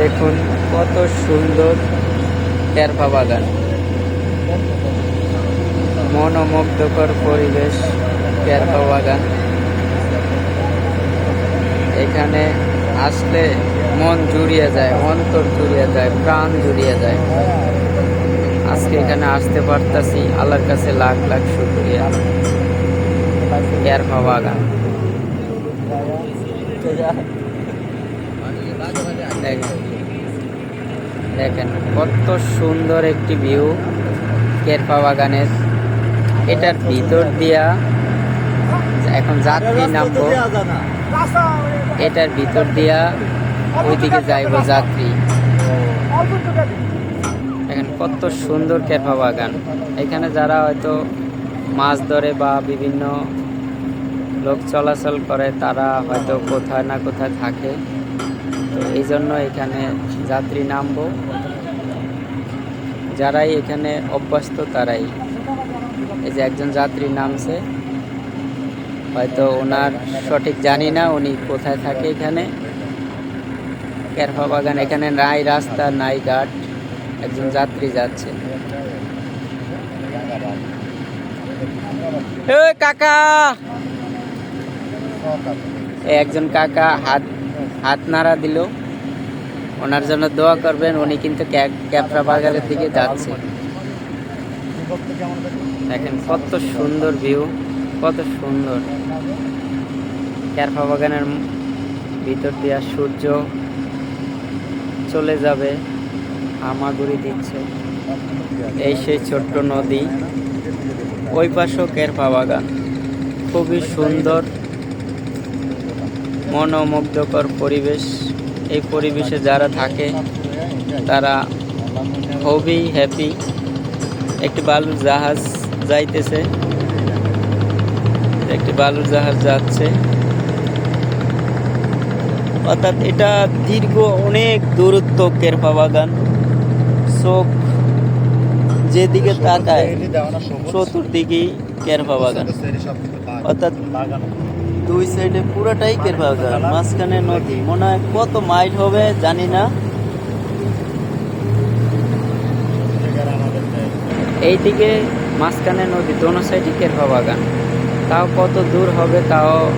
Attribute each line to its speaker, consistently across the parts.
Speaker 1: দেখুন কত সুন্দর ক্যারপা বাগান। মনোমুগ্ধকর পরিবেশ ক্যারপা বাগান। এখানে আসলে মন জুড়িয়ে যায় অন্তর জুড়িয়ে যায় প্রাণ জুড়িয়ে যায়। আজকে এখানে আসতে পারতাছি আল্লাহর কাছে লাখ লাখ শুক্রিয়া। ক্যারপা বাগান। দেখেন। দেখেন, কত সুন্দর একটি ভিউ কেরপা বাগানের এটার ভিতর দিয়া এখন যাত্রী নামবো। এটার ভিতর দিয়া ওইদিকে যাইব যাত্রী। দেখেন, কত সুন্দর কেরপা বাগান এখানে যারা হয়তো মাছ ধরে বা বিভিন্ন লোক চলাচল করে, তারা হয়তো কোথায় না কোথায় থাকে। তো এই জন্য এখানে যাত্রী নামবো। যারাই এখানে অভ্যস্ত তারাই। এই যে একজন যাত্রী নামছে। হয়তো ওনার সঠিক জানি না উনি কোথায় থাকে এখানে। ক্যারফা বাগান এখানে নাই রাস্তা, নাই ঘাট। একজন যাত্রী যাচ্ছে। কাকা! একজন কাকা হাত হাত নাড়া দিল। ওনার জন্য দোয়া করবেন, উনি কিন্তু ক্যা- ক্যাপরা বাগানের দিকে যাচ্ছে। দেখেন কত সুন্দর ভিউ, কত সুন্দর। ক্যারফা বাগানের ভিতর দিয়া সূর্য চলে যাবে, হামাগুড়ি দিচ্ছে। এই সেই ছোট্ট নদী, ওই পাশেও কেরপা বাগান। খুবই সুন্দর, মনোমুগ্ধকর পরিবেশ। এই পরিবেশে যারা থাকে, তারা খুবই হ্যাপি একটি বালুর জাহাজ যাইতেছে। একটি বালুর জাহাজ যাচ্ছে। অর্থাৎ এটা দীর্ঘ অনেক দূরত্ব কেরপা বাগান চোখ যেদিকে তাকায়, চতুর্দিকেই কেরপা বাগান অর্থাৎ দুই সাইডে পুরোটাই বাগান মাঝখানে নদী। মনে হয় কত মাইল হবে, জানি না। এইদিকে মাঝখানে নদী, দোনো সাইডে কেরপা বাগান। তাও কত দূর হবে তাও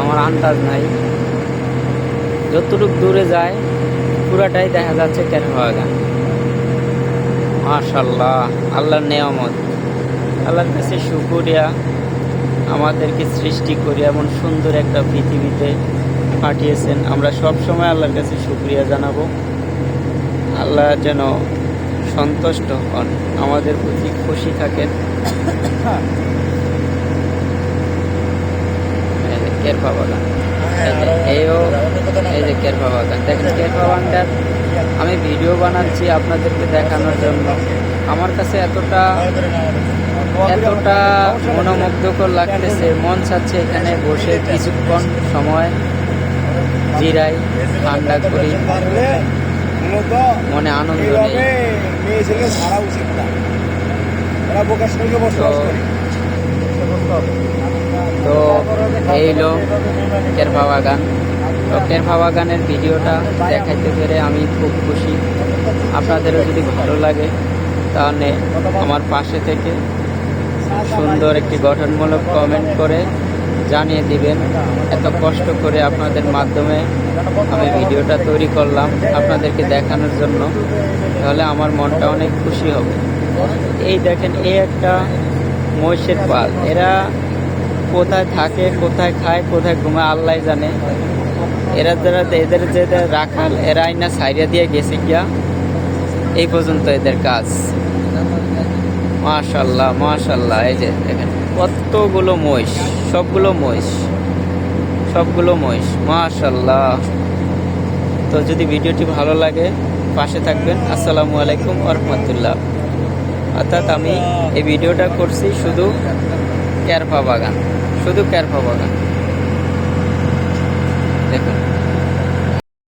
Speaker 1: আমার আন্দাজ নাই। যতটুকু দূরে যায়, পুরাটাই দেখা যাচ্ছে কেরপা বাগান। মাশাল্লাহ, আল্লাহর নেয়ামত। আল্লাহর কাছে শুকুরিয়া। আমাদেরকে সৃষ্টি করে এমন সুন্দর একটা পৃথিবীতে পাঠিয়েছেন। আমরা সব সময় আল্লাহর কাছে শুক্রিয়া জানাব। আল্লাহ যেন সন্তুষ্ট হন, আমাদের প্রতি খুশি থাকেন। বাগান এই যে বাগান দেখেন আমি ভিডিও বানাচ্ছি আপনাদেরকে দেখানোর জন্য। আমার কাছে এতটা এতটা মনোমুগ্ধকর লাগতেছে মন চাচ্ছে এখানে বসে কিছুক্ষণ সময় জিরাই ঠান্ডা করি। মনে আনন্দ তো এই হলো কেরফা বাগান তো কেরফা বাগানের ভিডিওটা দেখাইতে পেরে আমি খুব খুশি। আপনাদেরও যদি ভালো লাগে তাহলে আমার পাশে থেকে সুন্দর একটি গঠনমূলক কমেন্ট করে জানিয়ে দিবেন। এত কষ্ট করে আপনাদের মাধ্যমে আমি ভিডিওটা তৈরি করলাম আপনাদেরকে দেখানোর জন্য। তাহলে আমার মনটা অনেক খুশি হবে। এই দেখেন এই একটা মহিষের পাল। এরা কোথায় থাকে, কোথায় খায়, কোথায় ঘুমায় আল্লাহ জানে। এরা যারা, এদের যে রাখাল, এরাই না সাইরিয়া দিয়ে গেছে গিয়া এই পর্যন্ত এদের কাজ। মাশাল্লাহ মাশাল্লাহ, এই যে দেখেন, কতগুলো মহিষ, সবগুলো মহিষ সবগুলো মহিষ, মাশাল্লাহ। তো যদি ভিডিওটি ভালো লাগে, পাশে থাকবেন। আসসালামু আলাইকুম রহমতুল্লাহ। অর্থাৎ আমি এই ভিডিওটা করছি শুধু ক্যারফা বাগান, শুধু ক্যারফা বাগান। দেখুন।